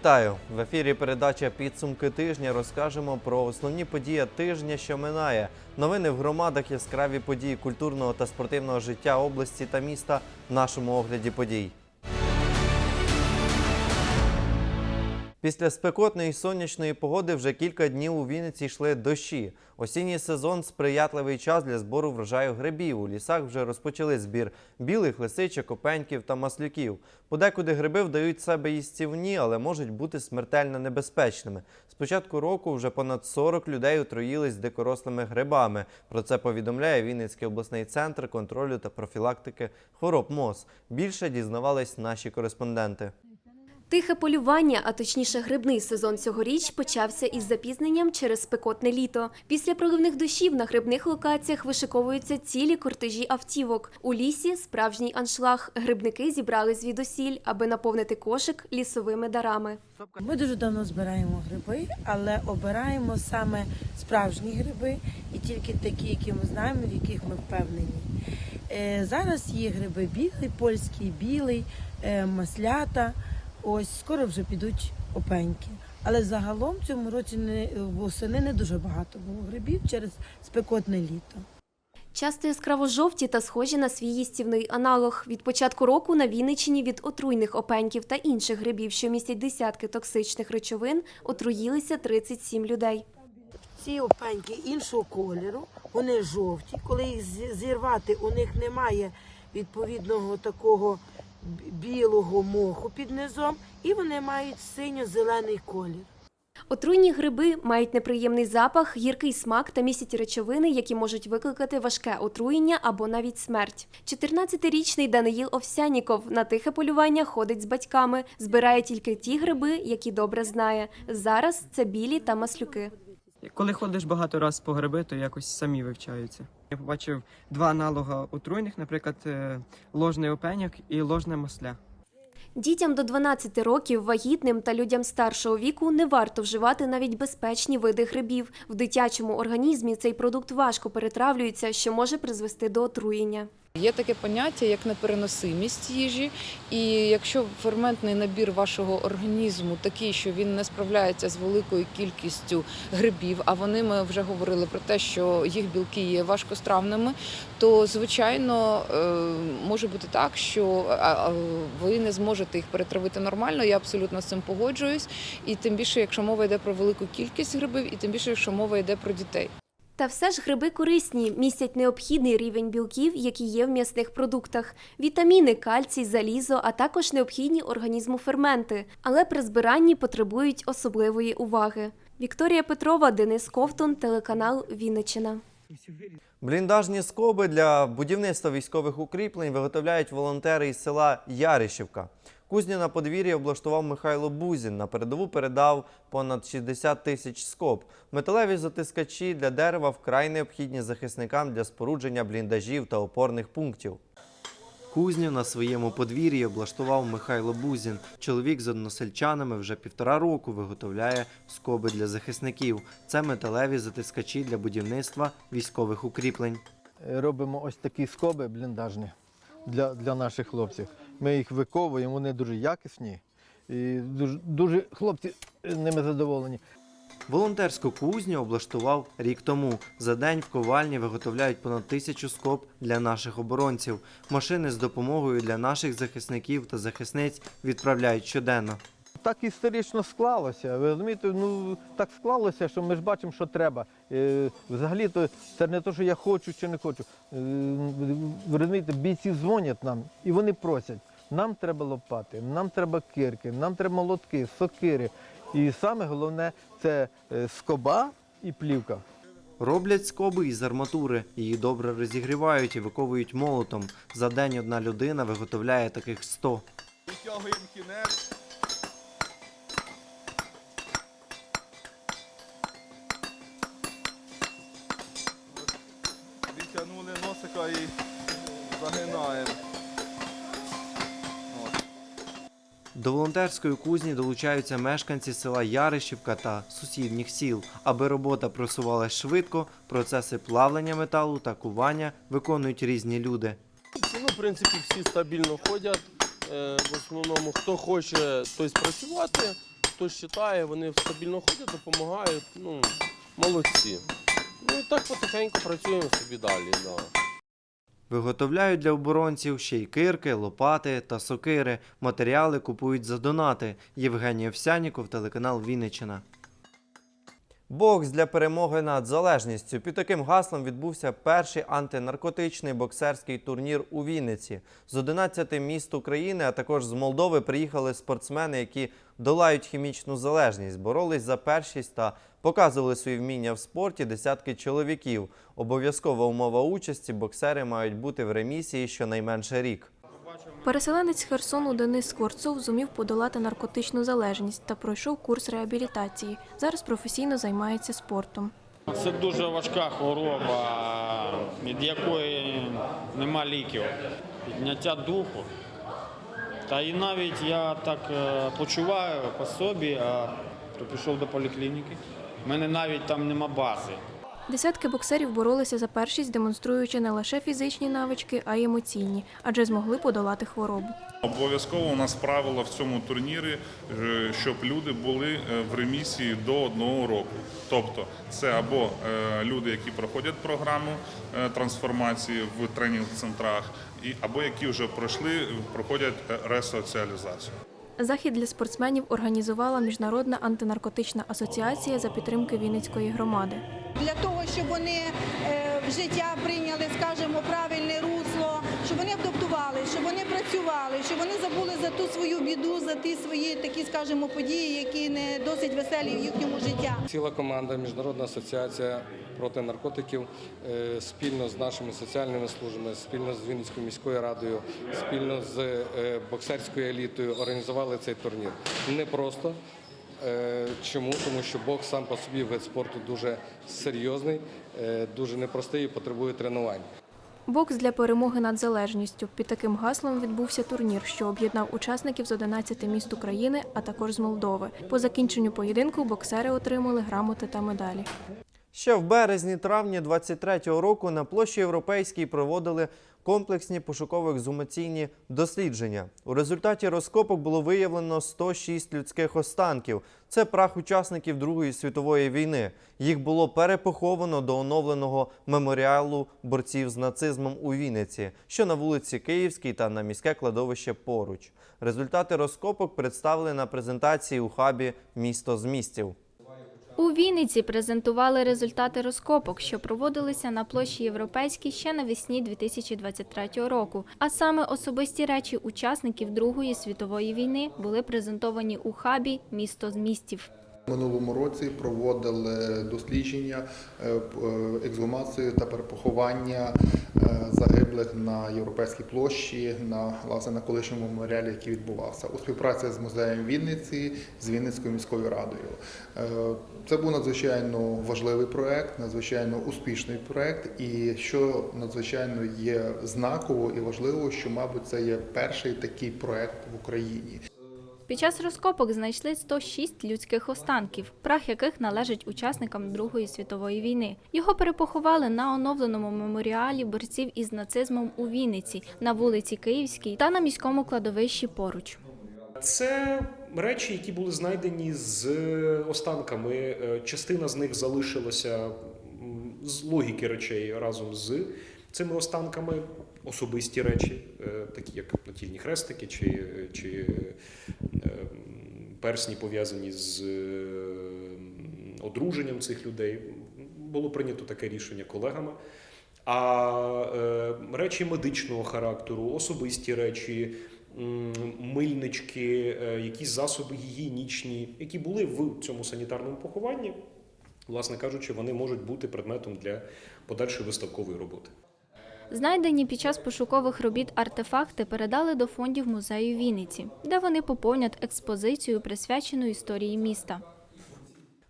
Вітаю! В ефірі передача Підсумки тижня розкажемо про основні події тижня, що минає. Новини в громадах, яскраві події культурного та спортивного життя області та міста в нашому огляді подій. Після спекотної сонячної погоди вже кілька днів у Вінниці йшли дощі. Осінній сезон сприятливий час для збору врожаю грибів. У лісах вже розпочали збір білих, лисичок, опеньків та маслюків. Подекуди гриби вдають себе їстівні, але можуть бути смертельно небезпечними. З початку року вже понад 40 людей отруїлись дикорослими грибами. Про це повідомляє Вінницький обласний центр контролю та профілактики хвороб МОЗ. Більше дізнавались наші кореспонденти. Тихе полювання, а точніше грибний сезон цьогоріч почався із запізненням через спекотне літо. Після проливних дощів на грибних локаціях вишиковуються цілі кортежі автівок. У лісі справжній аншлаг. Грибники зібрали звідусіль, аби наповнити кошик лісовими дарами. Ми дуже давно збираємо гриби, але обираємо саме справжні гриби і тільки такі, які ми знаємо, в яких ми впевнені. Е, Зараз є гриби білий, польський, білий, е, маслята. Ось скоро вже підуть опеньки. Але загалом в цьому році не восени не дуже багато було грибів через спекотне літо. Часто яскраво жовті та схожі на свій їстівний аналог. Від початку року на Вінниччині від отруйних опеньків та інших грибів, що містять десятки токсичних речовин, отруїлися 37 людей. Ці опеньки іншого кольору, вони жовті. Коли їх зірвати, у них немає відповідного такого білого моху під низом, і вони мають синьо-зелений колір. Отруйні гриби мають неприємний запах, гіркий смак та містять речовини, які можуть викликати важке отруєння або навіть смерть. 14-річний Даниїл Овсяніков на тихе полювання ходить з батьками, збирає тільки ті гриби, які добре знає. Зараз це білі та маслюки. Коли ходиш багато раз по гриби, то якось самі вивчаються. Я побачив два аналога отруйних, наприклад, е, ложний опеньок і ложне масля. Дітям до 12 років, вагітним та людям старшого віку не варто вживати навіть безпечні види грибів. В дитячому організмі цей продукт важко перетравлюється, що може призвести до отруєння. Є таке поняття як непереносимість їжі, і якщо ферментний набір вашого організму такий, що він не справляється з великою кількістю грибів, а вони ми вже говорили про те, що їх білки є важкостравними, то звичайно е, може бути так, що ви не зможете їх перетравити нормально. Я абсолютно з цим погоджуюсь. І тим більше, якщо мова йде про велику кількість грибів, і тим більше, якщо мова йде про дітей. Та все ж гриби корисні, містять необхідний рівень білків, які є в м'ясних продуктах, вітаміни, кальцій, залізо, а також необхідні організму ферменти, але при збиранні потребують особливої уваги. Вікторія Петрова, Денис Ковтун, телеканал Вінниччина. Бліндажні скоби для будівництва військових укріплень виготовляють волонтери із села Яришівка. Кузню на подвір'ї облаштував Михайло Бузін. На передову передав понад 60 тисяч скоб. Металеві затискачі для дерева вкрай необхідні захисникам для спорудження бліндажів та опорних пунктів. Кузню на своєму подвір'ї облаштував Михайло Бузін. Чоловік з односельчанами вже півтора року виготовляє скоби для захисників. Це металеві затискачі для будівництва військових укріплень. робимо ось такі скоби бліндажні для, для наших хлопців. Ми їх виковуємо, вони дуже якісні. І дуже, дуже хлопці ними задоволені. Волонтерську кузню облаштував рік тому. За день в ковальні виготовляють понад тисячу скоб для наших оборонців. Машини з допомогою для наших захисників та захисниць відправляють щоденно. Так історично склалося. Ви розумієте, ну так склалося, що ми ж бачимо, що треба. Е, взагалі, то це не те, що я хочу чи не хочу. Е, ви розумієте, бійці дзвонять нам і вони просять. Нам треба лопати, нам треба кирки, нам треба молотки, сокири. І саме головне це е, скоба і плівка. Роблять скоби із арматури. Її добре розігрівають і виковують молотом. За день одна людина виготовляє таких 100. Витягуємо кінець. До волонтерської кузні долучаються мешканці села Яришівка та сусідніх сіл. Аби робота просувалась швидко, процеси плавлення металу та кування виконують різні люди. Ну, в принципі, всі стабільно ходять. Е, В основному, хто хоче, той спрацювати, хтось читає, вони стабільно ходять, допомагають. Ну, молодці. Ну і так потихеньку працюємо собі далі. Да. Виготовляють для оборонців ще й кирки, лопати та сокири. Матеріали купують за донати. Євгеній Овсяніков, телеканал Вінниччина. Бокс для перемоги над залежністю. Під таким гаслом відбувся перший антинаркотичний боксерський турнір у Вінниці. З 11 міст України, а також з Молдови приїхали спортсмени, які долають хімічну залежність, боролись за першість та показували свої вміння в спорті десятки чоловіків. Обов'язкова умова участі боксери мають бути в ремісії щонайменше рік. Переселенець Херсону Денис Скворцов зумів подолати наркотичну залежність та пройшов курс реабілітації. Зараз професійно займається спортом. Це дуже важка хвороба, від якої нема ліків. Підняття духу. Та і навіть я так е, почуваю по собі, а то пішов до поліклініки. У мене навіть там нема бази. Десятки боксерів боролися за першість, демонструючи не лише фізичні навички, а й емоційні, адже змогли подолати хворобу. Обов'язково у нас правило в цьому турнірі, е, щоб люди були е, в ремісії до одного року. Тобто це або е, люди, які проходять програму трансформації в тренінг-центрах, або які вже пройшли, проходять ресоціалізацію. Захід для спортсменів організувала Міжнародна антинаркотична асоціація за підтримки Вінницької громади. для того, щоб вони е, в життя прийняли, скажімо, правильний русло, працювали, щоб вони забули за ту свою біду, за ті свої такі, скажімо, події, які не досить веселі в їхньому житті. Ціла команда, Міжнародна асоціація проти наркотиків е, спільно з нашими соціальними службами, спільно з Вінницькою міською радою, спільно з е, боксерською елітою організували цей турнір. Не просто. Е, Чому? Тому що бокс сам по собі вид спорту дуже серйозний, дуже непростий і потребує тренувань. Бокс для перемоги над залежністю. Під таким гаслом відбувся турнір, що об'єднав учасників з 11 міст України, а також з Молдови. По закінченню поєдинку боксери отримали грамоти та медалі. Ще в березні-травні 23-го року на площі Європейській проводили комплексні пошуково-ексгумаційні дослідження. У результаті розкопок було виявлено 106 людських останків. Це прах учасників Другої світової війни. Їх було перепоховано до оновленого меморіалу борців з нацизмом у Вінниці, що на вулиці Київській та на міське кладовище поруч. Результати розкопок представили на презентації у хабі Місто з містів. Вінниці презентували результати розкопок, що проводилися на площі Європейській ще навесні 2023 року. А саме особисті речі учасників Другої світової війни були презентовані у хабі Місто з містів. Минулому році проводили дослідження, е, е, ексгумацію та перепоховання е, загиблих на європейській площі на власне на колишньому меморіалі, який відбувався у співпраці з музеєм Вінниці з Вінницькою міською радою. Це був надзвичайно важливий проект, надзвичайно успішний проект, і що надзвичайно є знаково і важливо, що мабуть це є перший такий проект в Україні. Під час розкопок знайшли 106 людських останків, прах яких належить учасникам Другої світової війни. Його перепоховали на оновленому меморіалі борців із нацизмом у Вінниці на вулиці Київській та на міському кладовищі поруч. Це речі, які були знайдені з останками. Е, Частина з них залишилася з логіки речей разом з цими останками. Особисті речі, е, такі як натільні хрестики чи, чи е, персні пов'язані з е, одруженням цих людей. Було прийнято таке рішення колегами. А е, речі медичного характеру, особисті речі, мильнички, е, якісь засоби гігієнічні, які були в цьому санітарному похованні, власне кажучи, вони можуть бути предметом для подальшої виставкової роботи. Знайдені під час пошукових робіт артефакти передали до фондів музею Вінниці, де вони поповнять експозицію, присвячену історії міста.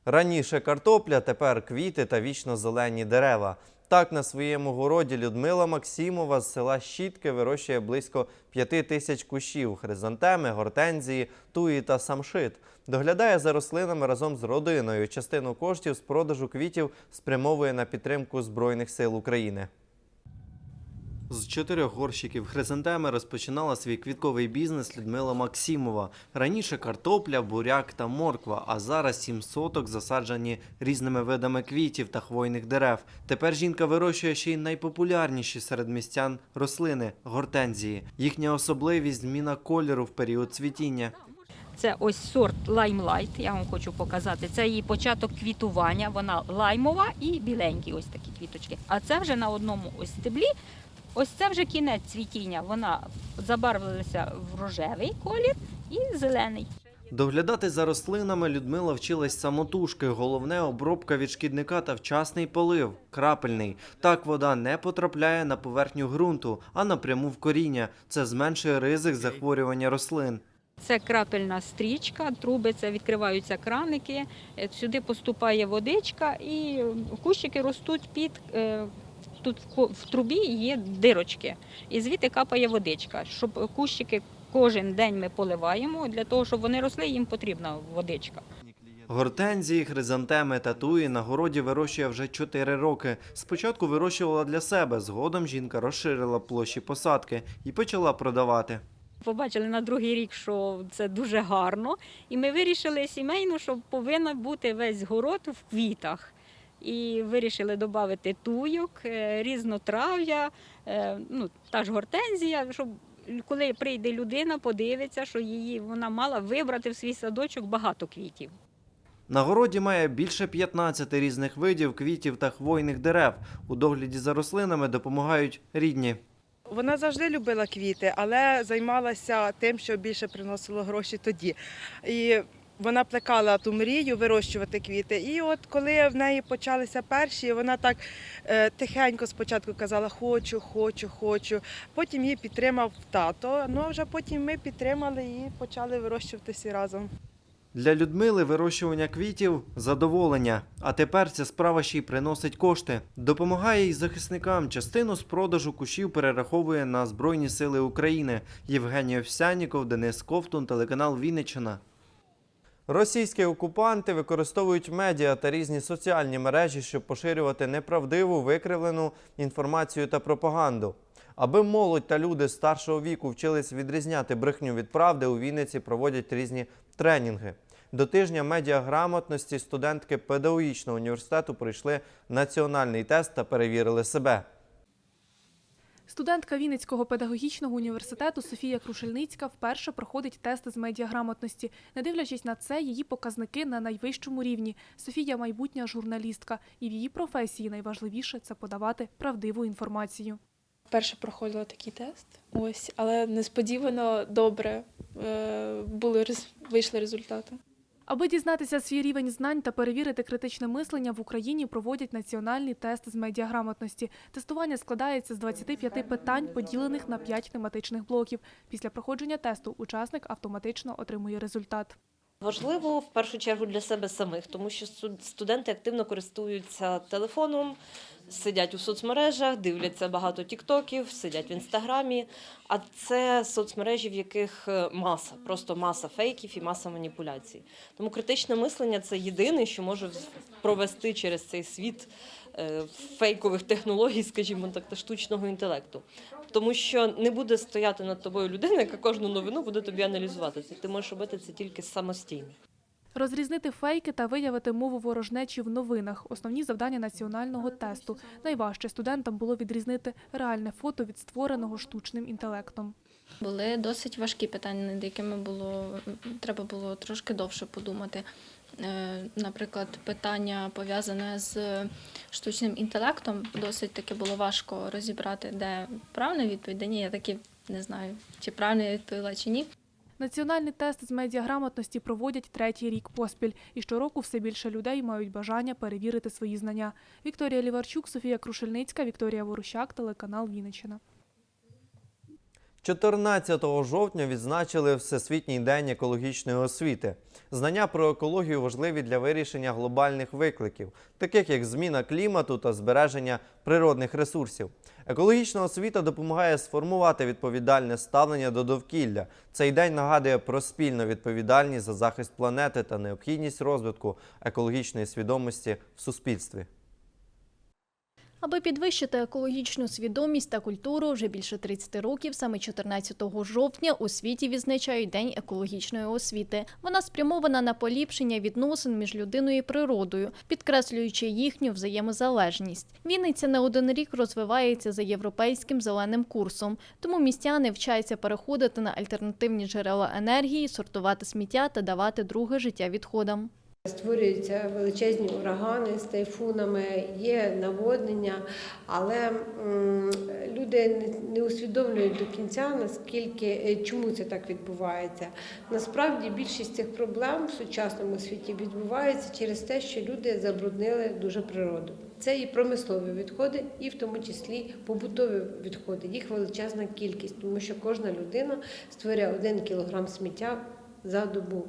Раніше картопля, тепер квіти та вічно зелені дерева. Так на своєму городі Людмила Максимова з села Щітки вирощує близько п'яти тисяч кущів хризантеми, гортензії, туї та самшит. Доглядає за рослинами разом з родиною. Частину коштів з продажу квітів спрямовує на підтримку Збройних сил України. З чотирьох горщиків хризантеми розпочинала свій квітковий бізнес Людмила Максимова. Раніше картопля, буряк та морква, а зараз сім соток засаджені різними видами квітів та хвойних дерев. Тепер жінка вирощує ще й найпопулярніші серед містян рослини гортензії. Їхня особливість зміна кольору в період цвітіння. Це ось сорт лаймлайт, я вам хочу показати. Це її початок квітування. Вона лаймова і біленькі ось такі квіточки. А це вже на одному ось стеблі. Ось це вже кінець цвітіння. Вона забарвилася в рожевий колір і зелений. Доглядати за рослинами Людмила вчилась самотужки. Головне обробка від шкідника та вчасний полив, крапельний. Так вода не потрапляє на поверхню ґрунту, а напряму в коріння. Це зменшує ризик захворювання рослин. Це крапельна стрічка, трубиться, відкриваються краники, е, сюди поступає водичка і кущики ростуть під. Тут в трубі є дирочки, і звідти капає водичка. Щоб кущики кожен день ми поливаємо, для того, щоб вони росли, їм потрібна водичка. Гортензії, хризантеми та туї на городі вирощує вже 4 роки. Спочатку вирощувала для себе, згодом жінка розширила площі посадки і почала продавати. Побачили на другий рік, що це дуже гарно, і ми вирішили сімейно, що повинен бути весь город в квітах. І вирішили додати туйок, е, різнотрав'я, е, ну, та ж гортензія, щоб коли прийде людина, подивиться, що її вона мала вибрати в свій садочок багато квітів. На городі має більше 15 різних видів квітів та хвойних дерев. У догляді за рослинами допомагають рідні. Вона завжди любила квіти, але займалася тим, що більше приносило гроші тоді. І вона плекала ту мрію вирощувати квіти. І от коли в неї почалися перші, вона так е, тихенько спочатку казала Хочу, хочу, хочу. Потім її підтримав тато. Ну а вже потім ми підтримали і почали вирощувати всі разом. Для Людмили вирощування квітів задоволення. А тепер ця справа ще й приносить кошти. Допомагає й захисникам. Частину з продажу кущів перераховує на Збройні Сили України. Євгеній Овсяніков, Денис Ковтун, телеканал Вінниччина. Російські окупанти використовують медіа та різні соціальні мережі, щоб поширювати неправдиву, викривлену інформацію та пропаганду. Аби молодь та люди старшого віку вчились відрізняти брехню від правди, у Вінниці проводять різні тренінги. До тижня медіаграмотності студентки педагогічного університету пройшли національний тест та перевірили себе. Студентка Вінницького педагогічного університету Софія Крушельницька вперше проходить тест з медіаграмотності. Не дивлячись на це, її показники на найвищому рівні. Софія майбутня журналістка, і в її професії найважливіше це подавати правдиву інформацію. Перше проходила такий тест, ось, але несподівано добре е, були вийшли результати. Аби дізнатися свій рівень знань та перевірити критичне мислення, в Україні проводять національний тест з медіаграмотності. Тестування складається з 25 питань, поділених на 5 тематичних блоків. Після проходження тесту учасник автоматично отримує результат. Важливо в першу чергу для себе самих, тому що студ- студенти активно користуються телефоном, сидять у соцмережах, дивляться багато тіктоків, сидять в інстаграмі. А це соцмережі, в яких е, маса, просто маса фейків і маса маніпуляцій. Тому критичне мислення це єдине, що може провести через цей світ е, фейкових технологій, скажімо так, та штучного інтелекту. Тому що не буде стояти над тобою людина, яка кожну новину буде тобі аналізувати. Ти можеш робити це тільки самостійно. Розрізнити фейки та виявити мову ворожнечі в новинах основні завдання національного тесту. Найважче студентам було відрізнити реальне фото від створеного штучним інтелектом. Були досить важкі питання, над якими було треба було трошки довше подумати. Е, Наприклад, питання пов'язане з штучним інтелектом, досить таки було важко розібрати, де правильна відповідь, де ні. Я таки не знаю, чи правильно я відповіла, чи ні. Національний тест з медіаграмотності проводять третій рік поспіль, і щороку все більше людей мають бажання перевірити свої знання. Вікторія Ліварчук, Софія Крушельницька, Вікторія Ворущак, телеканал Вінниччина. 14 жовтня відзначили Всесвітній день екологічної освіти. Знання про екологію важливі для вирішення глобальних викликів, таких як зміна клімату та збереження природних ресурсів. Екологічна освіта допомагає сформувати відповідальне ставлення до довкілля. Цей день нагадує про спільну відповідальність за захист планети та необхідність розвитку екологічної свідомості в суспільстві. Аби підвищити екологічну свідомість та культуру, вже більше 30 років, саме 14 жовтня, у світі відзначають День екологічної освіти. Вона спрямована на поліпшення відносин між людиною і природою, підкреслюючи їхню взаємозалежність. Вінниця не один рік розвивається за європейським зеленим курсом, тому містяни вчаться переходити на альтернативні джерела енергії, сортувати сміття та давати друге життя відходам. Створюються величезні урагани з тайфунами, є наводнення, але люди не- усвідомлюють до кінця, наскільки е, чому це так відбувається. Насправді більшість цих проблем в сучасному світі відбувається через те, що люди забруднили дуже природу. Це і промислові відходи, і в тому числі побутові відходи. Їх величезна кількість, тому що кожна людина створює один кілограм сміття за добу.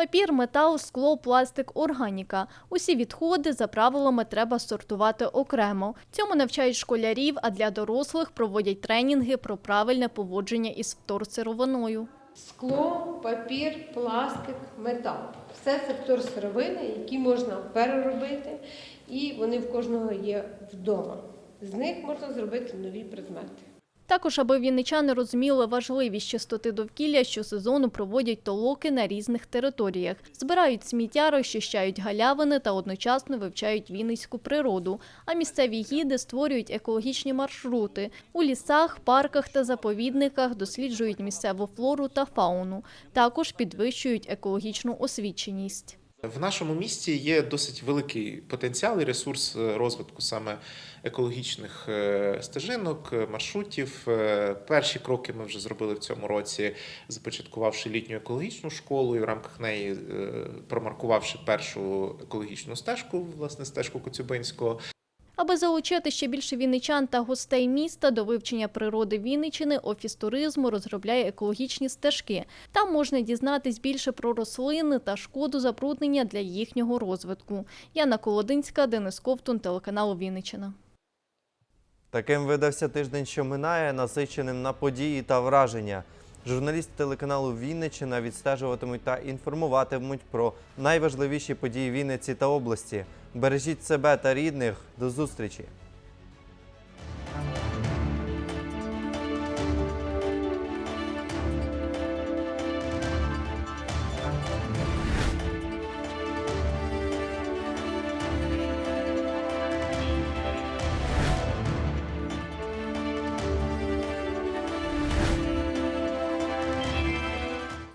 Папір, метал, скло, пластик, органіка. Усі відходи за правилами треба сортувати окремо. Цьому навчають школярів, а для дорослих проводять тренінги про правильне поводження із вторсировиною. Скло, папір, пластик, метал. Все це вторсировини, які можна переробити, і вони в кожного є вдома. З них можна зробити нові предмети. Також, аби вінничани розуміли важливість чистоти довкілля, щосезону проводять толоки на різних територіях. Збирають сміття, розчищають галявини та одночасно вивчають вінницьку природу. А місцеві гіди створюють екологічні маршрути. У лісах, парках та заповідниках досліджують місцеву флору та фауну. Також підвищують екологічну освіченість. В нашому місті є досить великий потенціал і ресурс е, розвитку саме екологічних е, стежинок, е, маршрутів. Перші кроки ми вже зробили в цьому році, започаткувавши літню екологічну школу, і в рамках неї промаркувавши першу екологічну стежку, власне, стежку Коцюбинського. Аби залучити ще більше вінничан та гостей міста до вивчення природи Вінничини, офіс туризму розробляє екологічні стежки. Там можна дізнатись більше про рослини та шкоду забруднення для їхнього розвитку. Яна Колодинська, Денис Ковтун, телеканал Вінничина. Таким видався тиждень, що минає, насиченим на події та враження. Журналісти телеканалу Вінничина відстежуватимуть та інформуватимуть про найважливіші події Вінниці та області. Бережіть себе та рідних. До зустрічі!